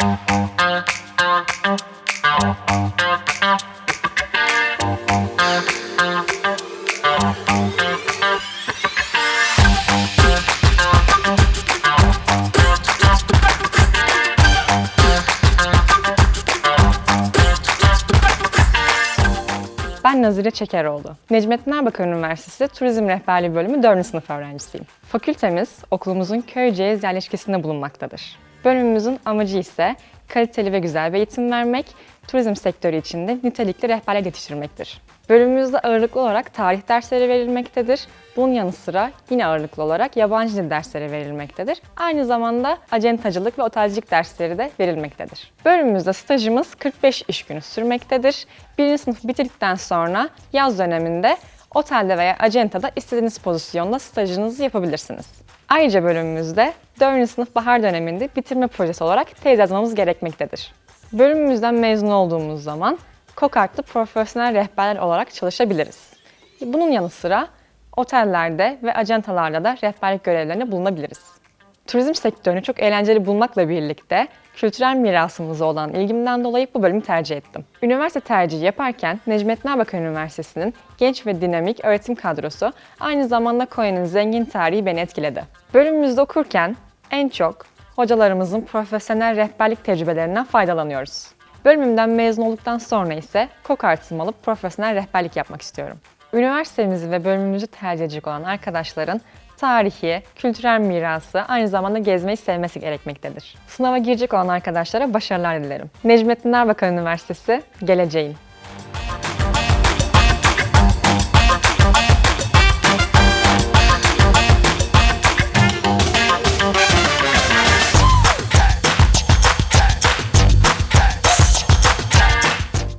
Ben Nazire Çekeroğlu. Necmettin Erbakan Üniversitesi Turizm Rehberliği Bölümü 4. sınıf öğrencisiyim. Fakültemiz okulumuzun Köyceğiz yerleşkesinde bulunmaktadır. Bölümümüzün amacı ise kaliteli ve güzel bir eğitim vermek, turizm sektörü içinde nitelikli rehberler yetiştirmektir. Bölümümüzde ağırlıklı olarak tarih dersleri verilmektedir. Bunun yanı sıra yine ağırlıklı olarak yabancı dil dersleri verilmektedir. Aynı zamanda acentacılık ve otelcilik dersleri de verilmektedir. Bölümümüzde stajımız 45 iş günü sürmektedir. Birinci sınıf bitirdikten sonra yaz döneminde otelde veya acentada istediğiniz pozisyonda stajınızı yapabilirsiniz. Ayrıca bölümümüzde 4. sınıf bahar döneminde bitirme projesi olarak tez yazmamız gerekmektedir. Bölümümüzden mezun olduğumuz zaman kokartlı profesyonel rehberler olarak çalışabiliriz. Bunun yanı sıra otellerde ve acentalarda da rehberlik görevlerine bulunabiliriz. Turizm sektörünü çok eğlenceli bulmakla birlikte kültürel mirasımıza olan ilgimden dolayı bu bölümü tercih ettim. Üniversite tercihi yaparken Necmettin Erbakan Üniversitesi'nin genç ve dinamik öğretim kadrosu aynı zamanda Konya'nın zengin tarihi beni etkiledi. Bölümümüzde okurken en çok hocalarımızın profesyonel rehberlik tecrübelerinden faydalanıyoruz. Bölümümden mezun olduktan sonra ise kokartımı alıp profesyonel rehberlik yapmak istiyorum. Üniversitemizi ve bölümümüzü tercih edecek olan arkadaşların tarihi, kültürel mirası, aynı zamanda gezmeyi sevmesi gerekmektedir. Sınava girecek olan arkadaşlara başarılar dilerim. Necmettin Erbakan Üniversitesi, geleceğin.